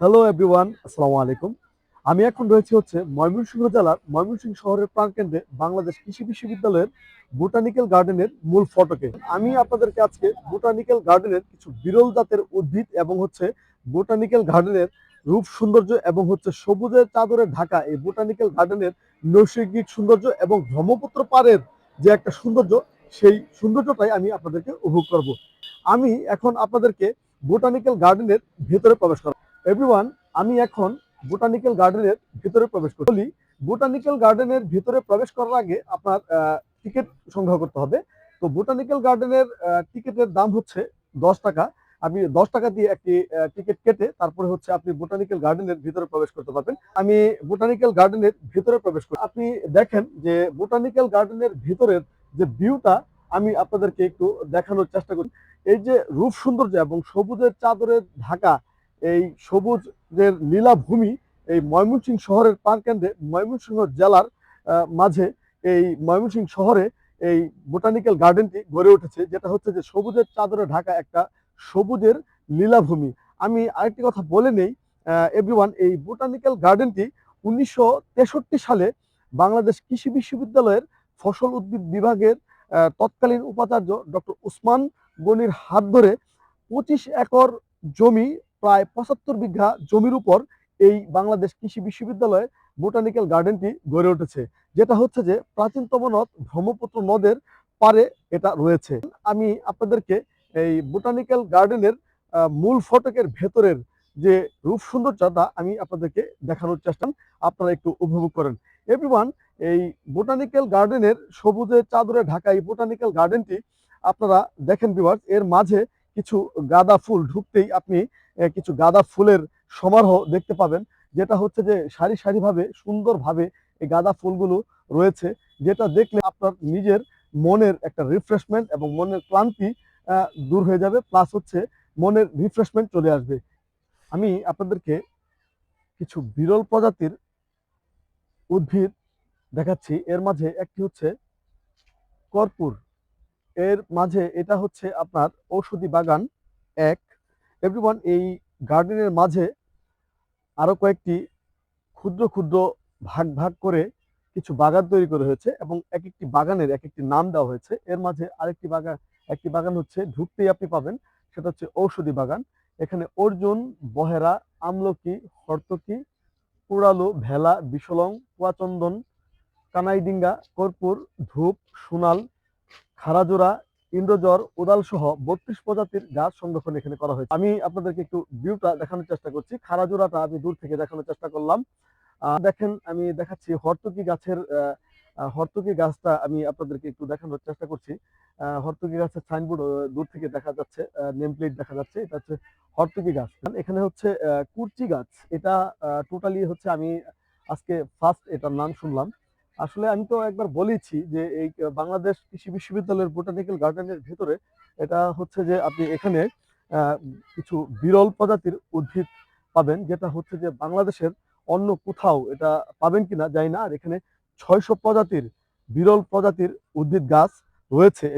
Hello everyone আসসালামু আলাইকুম আমি এখন রয়েছে হচ্ছে ময়মনসিংহ জেলার ময়মনসিংহ শহরের প্রাণকেন্দ্রে বাংলাদেশ কৃষি বিশ্ববিদ্যালয়ের বোটানিক্যাল গার্ডেনের মূল ফটকে। আমি আপনাদেরকে আজকে বোটানিক্যাল গার্ডেনের কিছু বিরল জাতের উদ্ভিদ এবং হচ্ছে বোটানিক্যাল গার্ডেনের রূপ সৌন্দর্য এবং হচ্ছে সবুজের চাদরে ঢাকা এই বোটানিক্যাল গার্ডেনের নৈসর্গিক সৌন্দর্য এবং ব্রহ্মপুত্র পাড়ের যে একটা সৌন্দর্য, সেই সৌন্দর্যটাই আমি আপনাদেরকে উপভোগ করব। আমি এখন আপনাদেরকে বোটানিক্যাল গার্ডেনের ভেতরে প্রবেশ করব এভরিওয়ান আমি এখন বোটানিক্যাল গার্ডেনের ভিতরে প্রবেশ করি বোটানিক্যাল গার্ডেনের ভিতরে প্রবেশ করার আগে আপনার টিকিট সংগ্রহ করতে হবে। তো বোটানিক্যাল গার্ডেনের টিকিটের দাম হচ্ছে দশ টাকা। আপনি দশ টাকা দিয়ে একটি টিকিট কেটে তারপরে হচ্ছে আপনি বোটানিক্যাল গার্ডেনের ভিতরে প্রবেশ করতে পারবেন। আমি বোটানিক্যাল গার্ডেনের ভিতরে প্রবেশ করি আপনি দেখেন যে বোটানিক্যাল গার্ডেনের ভিতরের যে ভিউটা আমি আপনাদেরকে একটু দেখানোর চেষ্টা করি। এই যে রূপ সৌন্দর্য এবং সবুজের চাদরে ঢাকা এই সবুজের নীলাভূমি এই ময়মনসিংহ শহরের প্রাণকেন্দ্রে ময়মনসিংহ জেলার মাঝে এই ময়মনসিংহ শহরে এই বোটানিক্যাল গার্ডেনটি গড়ে উঠেছে, যেটা হচ্ছে যে সবুজের চাদরে ঢাকা একটা সবুজের লীলাভূমি। আমি আরেকটি কথা বলে নেই এভরিওয়ান এই বোটানিক্যাল গার্ডেনটি উনিশশো তেষট্টি সালে বাংলাদেশ কৃষি বিশ্ববিদ্যালয়ের ফসল উদ্ভিদ বিভাগের তৎকালীন উপাচার্য ডক্টর উসমান গনির হাত ধরে পঁচিশ একর জমি প্রায় পঁচাত্তর বিঘা জমির উপর এই বাংলাদেশ কৃষি বিশ্ববিদ্যালয়ে বোটানিক্যাল গার্ডেনটি গড়ে উঠেছে, যেটা হচ্ছে যে প্রাচীনতম নদ, ব্রহ্মপুত্র নদের পারে এটা রয়েছে। আমি আপনাদেরকে এই বোটানিক্যাল গার্ডেনের মূল ফটকের ভেতরের যে রূপ সৌন্দর্যতা আমি আপনাদেরকে দেখানোর চেষ্টা আপনারা একটু উপভোগ করেন। এভরিওয়ান এই বোটানিক্যাল গার্ডেনের সবুজের চাদরে ঢাকা এই বোটানিক্যাল গার্ডেনটি আপনারা দেখেন ভিউয়ার্স এর মাঝে কিছু গাঁদা ফুল ঢুকতেই আপনি কিছু গাঁদা ফুলের সমারোহ দেখতে পাবেন, যেটা হচ্ছে যে সারি সারিভাবে, সুন্দরভাবে এই গাঁদা ফুলগুলো রয়েছে, যেটা দেখলে আপনার নিজের মনের একটা রিফ্রেশমেন্ট এবং মনের ক্লান্তি দূর হয়ে যাবে প্লাস হচ্ছে মনের রিফ্রেশমেন্ট চলে আসবে। আমি আপনাদেরকে কিছু বিরল প্রজাতির উদ্ভিদ দেখাচ্ছি, এর মাঝে একটি হচ্ছে কর্পূর, এর মাঝে এটা হচ্ছে আপনার ঔষধি বাগান এক এভরিওয়ান এই গার্ডেনের মাঝে আরও কয়েকটি ক্ষুদ্র ক্ষুদ্র ভাগ ভাগ করে কিছু বাগান তৈরি করা হয়েছে এবং এক একটি বাগানের এক একটি নাম দেওয়া হয়েছে। এর মাঝে আরেকটি বাগান, একটি বাগান হচ্ছে ঢুকতেই আপনি পাবেন। সেটা হচ্ছে ঔষধি বাগান। এখানে অর্জুন, বহেরা, আমলকি, হর্তকি, পুরালো, ভেলা, বিশলং কুয়াচন্দন কানাইডিঙ্গা, কর্পূর, ধূপ, সোনাল খারাজোড়া ইন্দ্রজর উদাল সহ বত্রিশ প্রজাতির গাছ সংরক্ষণ এখানে করা হয়েছে। আমি আপনাদেরকে একটু ভিউটা দেখানোর চেষ্টা করছি। খারাজোড়াটা আমি দূর থেকে দেখানোর চেষ্টা করলাম। দেখেন আমি দেখাচ্ছি হর্তুকি গাছের আহ, গাছটা আমি আপনাদেরকে একটু দেখানোর চেষ্টা করছি। হর্তুকি গাছের সাইনবোর্ড দূর থেকে দেখা যাচ্ছে নেম প্লেট দেখা যাচ্ছে। এটা হচ্ছে হর্তুকি গাছ। এখানে হচ্ছে কুরচি গাছ। এটা টোটালি হচ্ছে আমি আজকে ফার্স্ট এটার নাম শুনলাম। আসলে আমি তো একবার বলেছি যে এই বাংলাদেশ কৃষি বিশ্ববিদ্যালয়ের বোটানিক্যাল গার্ডেনের ভিতরে এটা হচ্ছে যে আপনি এখানে কিছু বিরল প্রজাতির উদ্ভিদ পাবেন, যেটা হচ্ছে যে বাংলাদেশের অন্য কোথাও এটা পাবেন কিনা যাই না। আর এখানে ছয়শো প্রজাতির বিরল প্রজাতির উদ্ভিদ গাছ রয়েছে।